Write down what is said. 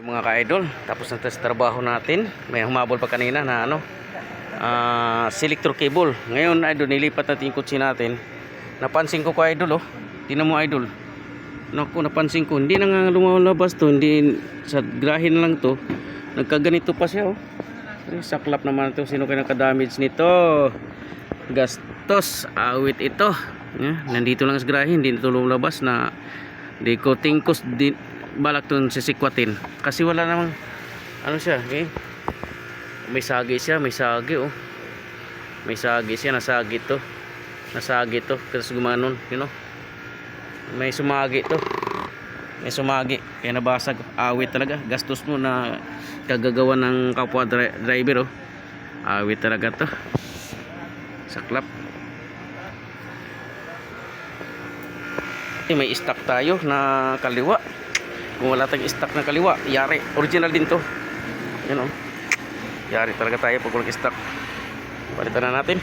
Yung mga ka-idol, tapos tayo sa trabaho natin. May humabol pa kanina na ano, ah selector cable. Ngayon, idol, nilipat natin yung kutsi natin. Napansin ko ka-idol, oh. Tingnan mo, idol. Naku, napansin ko. Hindi na nga lumalabas to. Hindi, sa grahin lang to. Nagkaganito pa siya, oh. Ay, saklap naman to. Sino kaya nakadamage nito? Gastos. Awit ito. Yeah, nandito lang sa grahin. Hindi na to lumabas na di ko tingkos di balak tun sisikwatin kasi wala namang ano siya eh. May sagi siya may sagi oh. May sagi siya nasagi to. Nasagi to kasi gumanon you know. May sumagi to. May sumagi. Kaya nabasag awit talaga. Gastos mo na kagagawa ng kapwa dri- driver oh. Awit talaga to. Saklap. Eh, may stock tayo na kaliwa kung wala tayong stock na kaliwa yari. Original din to. Yan o yari talaga tayo pag walang stock. Palitan na natin.